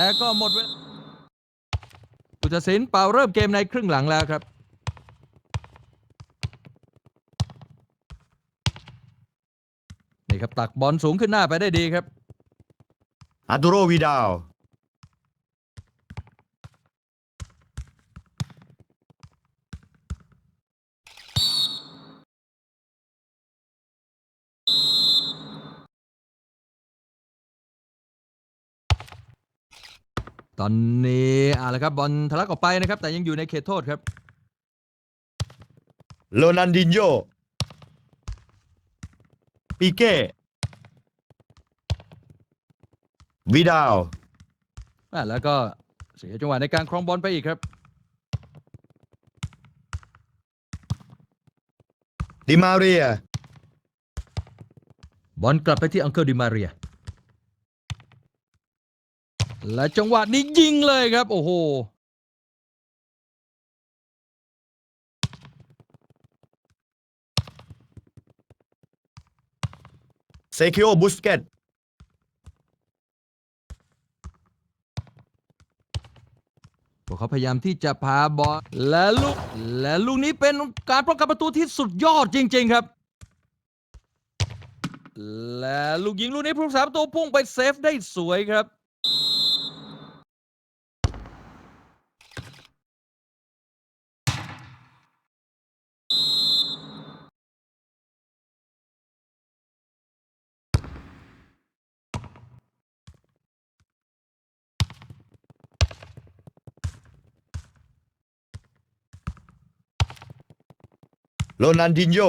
แล้วก็หมดเวลาผู้ตัดสินเป่าเริ่มเกมในครึ่งหลังแล้วครับนี่ครับตักบอลสูงขึ้นหน้าไปได้ดีครับอาดูโรวิดาว ตอนนี้อ่าละครับบอลทะลักออกไปนะครับ แต่ยังอยู่ในเขตโทษครับโรนันดินโยปีเก้วิดาลอะแล้วก็เสียจังหวะในการครองบอลไปอีกครับ ดิมาเรีย บอลกลับไปที่อังเคิลดิมาเรีย และจังหวะนี้ยิงเลยครับ โอ้โหเซคิโอบุสเกตพวกเขาพยายามที่จะพาบอลและลูก และลูกนี้เป็นการป้องกันประตูที่สุดยอดจริง ๆ ครับ และลูกยิงลูกนี้ผู้รักษาประตูพุ่งไปเซฟได้สวยครับ โรนันดินโย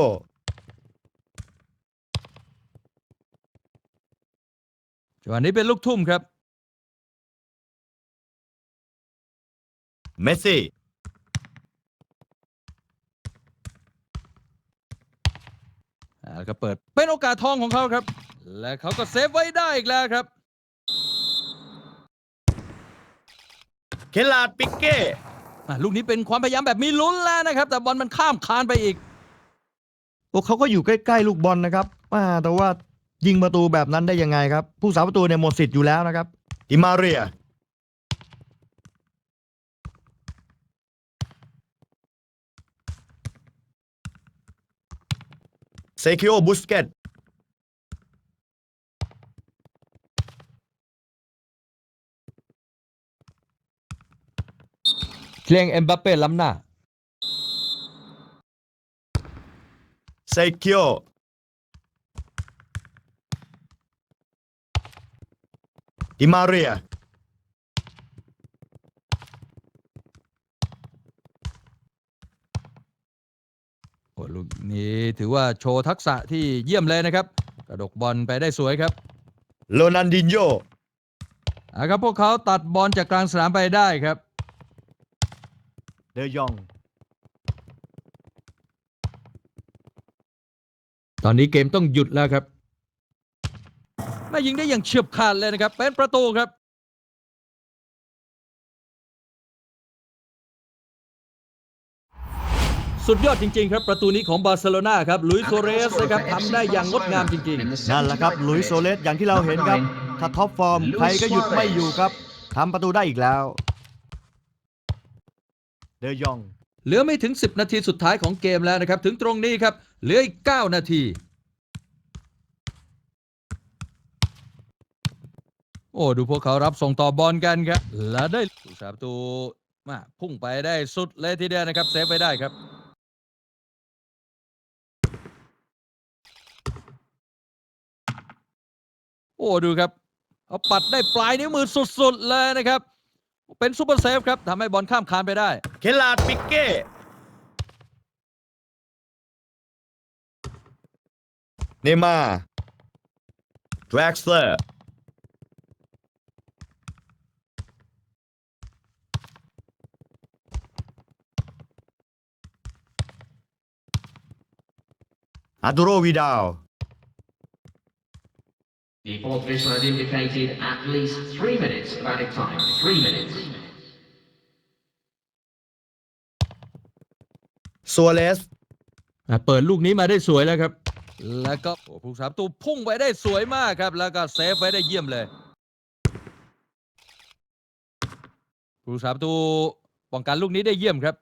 จังหวะนี้เป็นลูกทุ่มครับ เมสซี่อ่าแล้วก็เปิดเป็นโอกาสทองของเขาครับ และเขาก็เซฟไว้ได้อีกแล้วครับ เคลาดปิเก้ อะลูกนี้เป็นความพยายามแบบมีลุ้นแล้วนะครับ แต่บอลมันข้ามคานไปอีก พวกเขาก็อยู่ใกล้ๆลูกบอลนะครับอ่าแต่ว่ายิงประตูแบบนั้นได้ยังไงครับ ผู้สาประตูเนี่ยหมดสิทธิ์อยู่แล้วนะครับดิมาเรียเซคิโอบุสเกตเลียงเอ็มบัปเป้ล้ำหน้า เซคิโอดิมาเรียโอ้ลูกนี้ถือว่าโชว์ทักษะที่เยี่ยมเลยนะครับ กระดกบอลไปได้สวยครับโรนันดินโยอะครับพวกเขาตัดบอลจากกลางสนามไปได้ครับ เดยอง ตอนนี้เกมต้องหยุดแล้วครับแม่ยิงได้อย่างเฉียบขาดเลยนะครับ เป็นประตูครับสุดยอดจริง ๆ ครับ ประตูนี้ของบาร์เซโลนาครับลุยส์โซเรสนะครับทำได้อย่างงดงามจริงนั่นแหละครับหลุยส์โซเลสอย่างที่เราเห็นครับ ถ้าท็อปฟอร์ม ใครก็หยุดไม่อยู่ครับทำประตูได้อีกแล้ว เดยองๆ เหลือไม่ถึง 10 นาทีสุดท้ายของเกมแล้วนะครับ ถึงตรงนี้ครับ เหลืออีก 9 นาที โอ้ดูพวกเขารับส่งต่อบอลกันครับ แล้วได้ผู้สาประตูมาพุ่งไปได้สุดเลยทีเดียวนะครับ เซฟไปได้ครับโอ้ดูครับ เอาปัดได้ปลายนิ้วมือสุด ๆ เลยนะครับ เป็นซูเปอร์เซฟครับทำให้บอลข้ามคานไปได้ เคลาดปิกเก้ เนมาร์ดร็กสเลอร์ อาร์ตูโรวิดาล The fourth official has indicated at least three minutes of added time. Three minutes. ซัวเรสอะเปิดลูกนี้มาได้สวยแล้วครับ แล้วก็โอ้ผู้สาประตูพุ่งไปได้สวยมากครับ แล้วก็เซฟไว้ได้เยี่ยมเลยผู้สาประตูป้องกันลูกนี้ได้เยี่ยมครับ